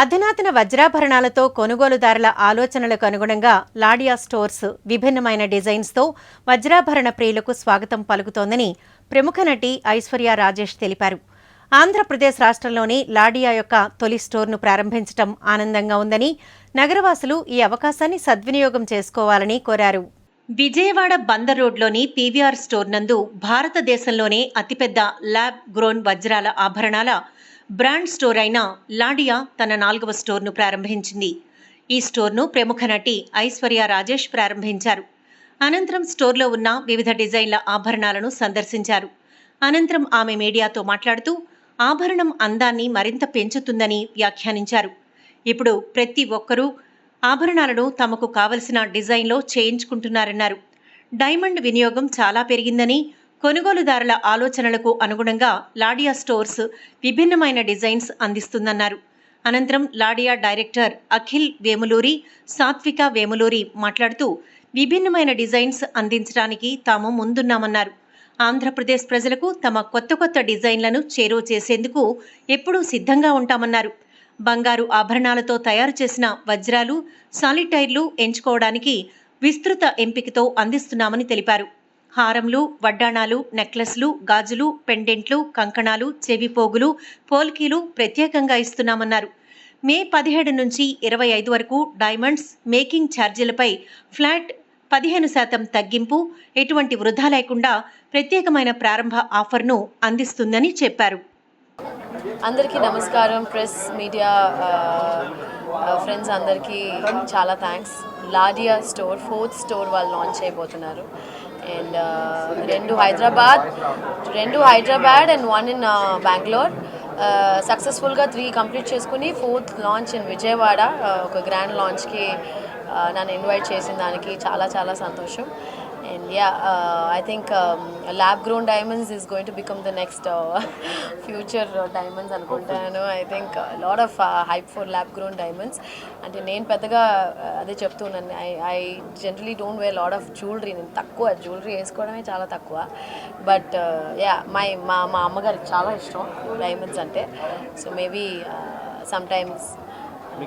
అధునాతన వజ్రాభరణాలతో కొనుగోలుదారుల ఆలోచనలకు అనుగుణంగా లాడియా స్టోర్స్ విభిన్నమైన డిజైన్స్తో వజ్రాభరణ ప్రియులకు స్వాగతం పలుకుతోందని ప్రముఖ నటి ఐశ్వర్య రాజేష్ తెలిపారు. ఆంధ్రప్రదేశ్ రాష్ట్రంలోని లాడియా యొక్క తొలి స్టోర్ను ప్రారంభించడం ఆనందంగా ఉందని నగరవాసులు ఈ అవకాశాన్ని సద్వినియోగం చేసుకోవాలని కోరారు. విజయవాడ బందర్ రోడ్లోని పీవీఆర్ స్టోర్ నందు భారతదేశంలోనే అతిపెద్ద ల్యాబ్ గ్రోన్ వజ్రాల ఆభరణాల బ్రాండ్ స్టోర్ అయిన లాడియా తన నాలుగవ స్టోర్ను ప్రారంభించింది. ఈ స్టోర్ను ప్రముఖ నటి ఐశ్వర్య రాజేష్ ప్రారంభించారు. అనంతరం స్టోర్లో ఉన్న వివిధ డిజైన్ల ఆభరణాలను సందర్శించారు. అనంతరం ఆమె మీడియాతో మాట్లాడుతూ ఆభరణం అందాన్ని మరింత పెంచుతుందని వ్యాఖ్యానించారు. ఇప్పుడు ప్రతి ఒక్కరూ ఆభరణాలను తమకు కావలసిన డిజైన్లో చేయించుకుంటున్నారన్నారు. డైమండ్ వినియోగం చాలా పెరిగిందని కొనుగోలుదారుల ఆలోచనలకు అనుగుణంగా లాడియా స్టోర్స్ విభిన్నమైన డిజైన్స్ అందిస్తుందన్నారు. అనంతరం లాడియా డైరెక్టర్ అఖిల్ వేములూరి సాత్విక వేములూరి మాట్లాడుతూ విభిన్నమైన డిజైన్స్ అందించడానికి తాము ముందున్నామన్నారు. ఆంధ్రప్రదేశ్ ప్రజలకు తమ కొత్త కొత్త డిజైన్లను చేరువ చేసేందుకు ఎప్పుడూ సిద్ధంగా ఉంటామన్నారు. బంగారు ఆభరణాలతో తయారు చేసిన వజ్రాలు సాలిటైర్లు ఎంచుకోవడానికి విస్తృత ఎంపికతో అందిస్తున్నామని తెలిపారు. హారంలు వడ్డాణాలు నెక్లెస్లు గాజులు పెండెంట్లు కంకణాలు చెవిపోగులు పోల్కీలు ప్రత్యేకంగా ఇస్తున్నామన్నారు. మే పదిహేడు నుంచి ఇరవై ఐదు వరకు డైమండ్స్ మేకింగ్ ఛార్జీలపై ఫ్లాట్ పదిహేను శాతం తగ్గింపు ఎటువంటి వృధా లేకుండా ప్రత్యేకమైన ప్రారంభ ఆఫర్ను అందిస్తుందని చెప్పారు. అందరికీ నమస్కారం ప్రెస్ మీడియా ఫ్రెండ్స్ అందరికీ చాలా thanks. Ladia store fourth store వాళ్ళు లాంచ్ చేయబోతున్నారు అండ్ రెండు హైదరాబాద్ రెండు Hyderabad and one in Bengaluru సక్సెస్ఫుల్గా త్రీ కంప్లీట్ చేసుకుని ఫోర్త్ లాంచ్ ఇన్ విజయవాడ ఒక గ్రాండ్ లాంచ్కి నన్ను ఇన్వైట్ చేసిన దానికి చాలా చాలా సంతోషం. And yeah I think lab grown diamonds is going to become the next future diamonds అనుకుంటాను I think lot of hype for lab grown diamonds అంటే నేను పెద్దగా uh, అదే చెప్తున్నాను I I generally don't wear lot of jewellery నేను తక్కువ jewellery వేసుకోవడమే చాలా తక్కువ. బట్ యా మై మా మా అమ్మగారికి చాలా ఇష్టం డైమండ్స్ అంటే. సో మేబీ సమ్ టైమ్స్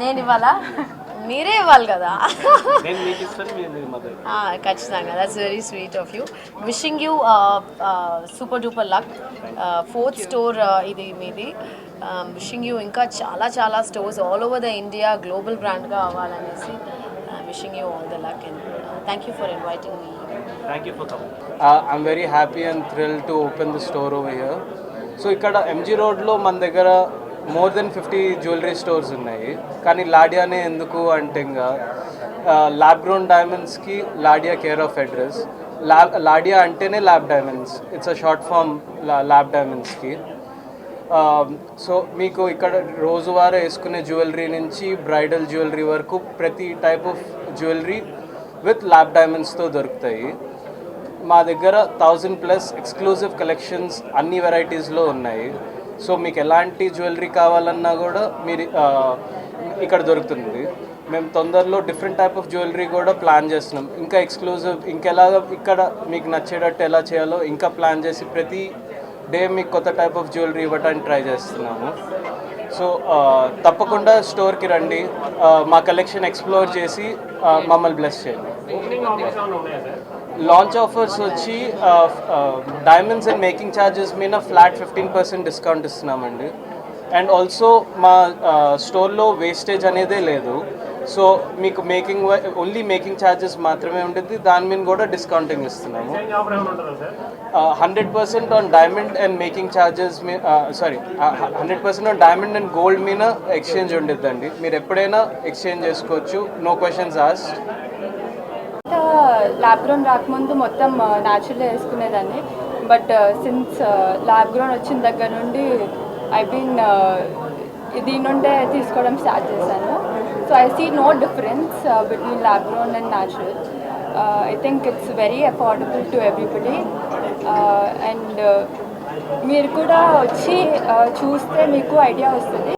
నేను ఇవ్వాలా? మీరే ఇవ్వాలి కదా? ఖచ్చితంగా. That's very sweet of you wishing you super duper luck fourth store ఇది మీది. విషింగ్ యూ ఇంకా చాలా చాలా stores all over the India global బ్రాండ్గా అవ్వాలనేసి wishing you all the luck and thank you for inviting me thank you for coming I'm very happy and thrilled to open the store over here. So ఇక్కడ MG రోడ్లో మన దగ్గర more than fifty jewellery stores ఉన్నాయి. కానీ లాడియానే ఎందుకు అంటే ఇంకా lab grown డైమండ్స్కి Ladia care of address lab Ladia అంటేనే lab diamonds it's a short form lab డైమండ్స్కి so మీకు ఇక్కడ రోజువారీ వేసుకునే జ్యువెలరీ నుంచి బ్రైడల్ జ్యువెలరీ వరకు ప్రతి type of jewellery with lab డైమండ్స్తో దొరుకుతాయి. మా దగ్గర థౌజండ్ ప్లస్ ఎక్స్క్లూజివ్ కలెక్షన్స్ అన్ని వెరైటీస్లో ఉన్నాయి. సో మీకు ఎలాంటి జ్యువెలరీ కావాలన్నా కూడా మీరు ఇక్కడ దొరుకుతుంది. మేము తొందరలో డిఫరెంట్ టైప్ ఆఫ్ జ్యువెలరీ కూడా ప్లాన్ చేస్తున్నాం. ఇంకా ఎక్స్క్లూజివ్ ఇంకెలాగ ఇక్కడ మీకు నచ్చేటట్టు ఎలా చేయాలో ఇంకా ప్లాన్ చేసి ప్రతి డే మీకు కొత్త టైప్ ఆఫ్ జ్యువెలరీ ఇవ్వడానికి ట్రై చేస్తున్నాము. సో తప్పకుండా స్టోర్కి రండి. మా కలెక్షన్ ఎక్స్ప్లోర్ చేసి మమ్మల్ని బ్లెస్ చేయండి. లాంచ్ ఆఫర్స్ వచ్చి డైమండ్స్ అండ్ మేకింగ్ ఛార్జెస్ మీద ఫ్లాట్ ఫిఫ్టీన్ పర్సెంట్ డిస్కౌంట్ ఇస్తున్నామండి. అండ్ ఆల్సో మా స్టోర్లో వేస్టేజ్ అనేదే లేదు. సో మీకు మేకింగ్ ఓన్లీ మేకింగ్ ఛార్జెస్ మాత్రమే ఉంటుంది దాని మీద కూడా డిస్కౌంటింగ్ ఇస్తున్నాము. Hundred percent on diamond and making charges me sorry hundred percent on diamond and gold మీద ఎక్స్చేంజ్ ఉండిద్దండి. మీరు ఎప్పుడైనా ఎక్స్చేంజ్ చేసుకోవచ్చు. No questions asked lab grown రాకముందు మొత్తం న్యాచురల్ వేసుకునేదాన్ని. బట్ సిన్స్ ల్యాబ్ గ్రోన్ వచ్చిన దగ్గర నుండి ఐ బీన్ దీని నుండే తీసుకోవడం స్టార్ట్ చేశాను. So I see no difference between lab grown and natural I think it's very affordable to everybody and మీరు కూడా వచ్చి చూస్తే మీకు ఐడియా వస్తుంది.